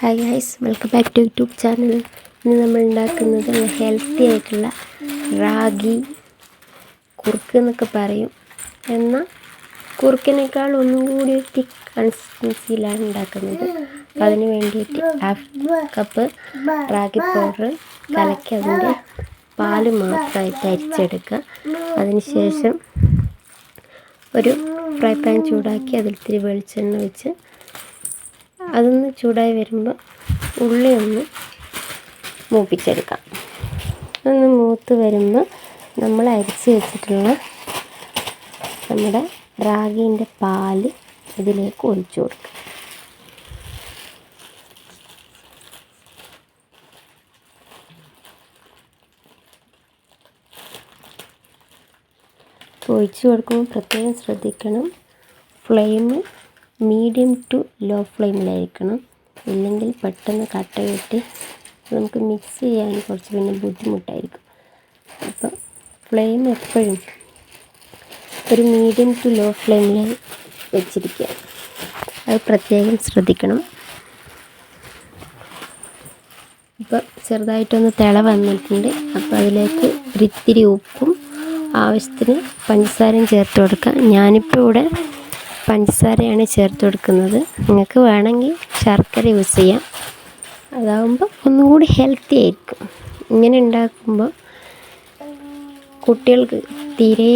Hi guys welcome back to YouTube channel ഇന്ന് നമ്മൾ ഉണ്ടാക്കുന്നത് ഹെൽത്തി ആയിട്ടുള്ള റാഗി കുറുക്ക് എന്നൊക്കെ പറയും. എന്നാൽ കുറുക്കിനേക്കാൾ ഒന്നും കൂടി ഒരു തിക്ക് കൺസിസ്റ്റൻസിയിലാണ് ഉണ്ടാക്കുന്നത്. അപ്പം അതിന് വേണ്ടിയിട്ട് ഹാഫ് കപ്പ് റാഗി പൗഡർ കലക്കി അതിന്റെ പാൽ മാത്രമായിട്ട് അരിച്ചെടുക്കുക. അതിന് ശേഷം ഒരു ഫ്രൈ പാൻ ചൂടാക്കി അതിൽ ഇത്തിരി വെളിച്ചെണ്ണ വെച്ച് അതൊന്ന് ചൂടായി വരുമ്പോൾ ഉള്ളി ഒന്ന് മൂപ്പിച്ചെടുക്കാം. ഒന്ന് മൂത്ത് വരുമ്പോൾ നമ്മൾ അരിച്ച് വെച്ചിട്ടുള്ള നമ്മുടെ റാഗീന്റെ പാൽ ഇതിലേക്ക് ഒഴിച്ചു കൊടുക്കുക ഒഴിച്ചു കൊടുക്കുമ്പോൾ പ്രത്യേകം ശ്രദ്ധിക്കണം. ഫ്ലെയിം മീഡിയം ടു ലോ ഫ്ലെയിമിലായിരിക്കണം. ഇല്ലെങ്കിൽ പെട്ടെന്ന് കട്ട കെട്ടി നമുക്ക് മിക്സ് ചെയ്യാൻ കുറച്ച് പിന്നെ ബുദ്ധിമുട്ടായിരിക്കും. അപ്പോൾ ഫ്ലെയിം എപ്പോഴും ഒരു മീഡിയം ടു ലോ ഫ്ലെയിമിൽ വെച്ചിരിക്കുക. അത് പ്രത്യേകം ശ്രദ്ധിക്കണം. ഇപ്പോൾ ചെറുതായിട്ടൊന്ന് തിള വന്നിട്ടുണ്ട്. അപ്പോൾ അതിലേക്ക് ഒരിത്തിരി ഉപ്പും ആവശ്യത്തിന് പഞ്ചസാരയും ചേർത്ത് കൊടുക്കുക ഞാനിപ്പോൾ ഇവിടെ പഞ്ചസാരയാണ് ചേർത്ത് കൊടുക്കുന്നത്. നിങ്ങൾക്ക് വേണമെങ്കിൽ ശർക്കര യൂസ് ചെയ്യാം. അതാകുമ്പോൾ ഒന്നും കൂടി ഹെൽത്തി ആയിരിക്കും. ഇങ്ങനെ ഉണ്ടാക്കുമ്പോൾ കുട്ടികൾക്ക് തീരെ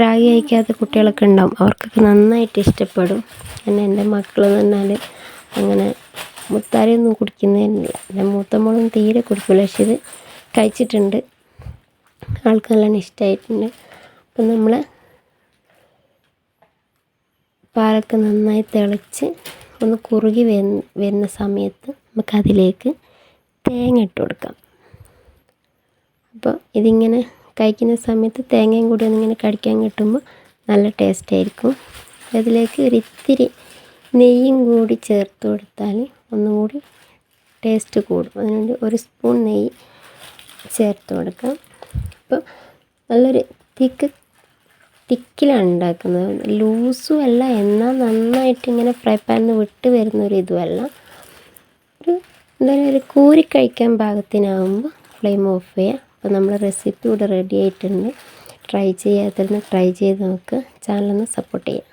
റാഗി കഴിക്കാത്ത കുട്ടികളൊക്കെ ഉണ്ടാവും. അവർക്കൊക്കെ നന്നായിട്ട് ഇഷ്ടപ്പെടും. പിന്നെ എന്റെ മക്കൾ എന്ന് പറഞ്ഞാൽ അങ്ങനെ മുത്താരയൊന്നും കുടിക്കുന്നതിനില്ല എന്റെ മൂത്ത മോളും തീരെ കുടിക്കില്ല പക്ഷെ ഇത് കഴിച്ചിട്ടുണ്ട്. ആൾക്ക് നല്ലോണം ഇഷ്ടമായിട്ടുണ്ട് അപ്പം നമ്മൾ പാലൊക്കെ നന്നായി തിളച്ച് ഒന്ന് കുറുകി വരുന്ന സമയത്ത് നമുക്കതിലേക്ക് തേങ്ങ ഇട്ട് കൊടുക്കാം. അപ്പോൾ ഇതിങ്ങനെ കഴിക്കുന്ന സമയത്ത് തേങ്ങയും കൂടി ഒന്നിങ്ങനെ കടിക്കാൻ കിട്ടുമ്പോൾ നല്ല ടേസ്റ്റ് ആയിരിക്കും. അതിലേക്ക് ഒരിത്തിരി നെയ്യും കൂടി ചേർത്ത് കൊടുത്താൽ ഒന്നും കൂടി ടേസ്റ്റ് കൂടും. അതിനുവേണ്ടി ഒരു സ്പൂൺ നെയ്യ് ചേർത്ത് കൊടുക്കാം. അപ്പോൾ നല്ലൊരു തിക്ക് തിക്കിലാണ് ഉണ്ടാക്കുന്നത്. ലൂസും അല്ല എന്നാൽ നന്നായിട്ട് ഇങ്ങനെ ഫ്രൈ പാനിൽ വിട്ട് വരുന്ന ഒരു ഇതുമല്ല ഒരു എന്തായാലും ഒരു കൂരി കഴിക്കാൻ പാകത്തിനാകുമ്പോൾ ഫ്ലെയിം ഓഫ് ചെയ്യുക അപ്പോൾ നമ്മൾ റെസിപ്പി ഇവിടെ റെഡി ആയിട്ടുണ്ട്. ട്രൈ ചെയ്യാത്തതിന് ട്രൈ ചെയ്ത് നോക്കുക ചാനലൊന്ന് സപ്പോർട്ട് ചെയ്യുക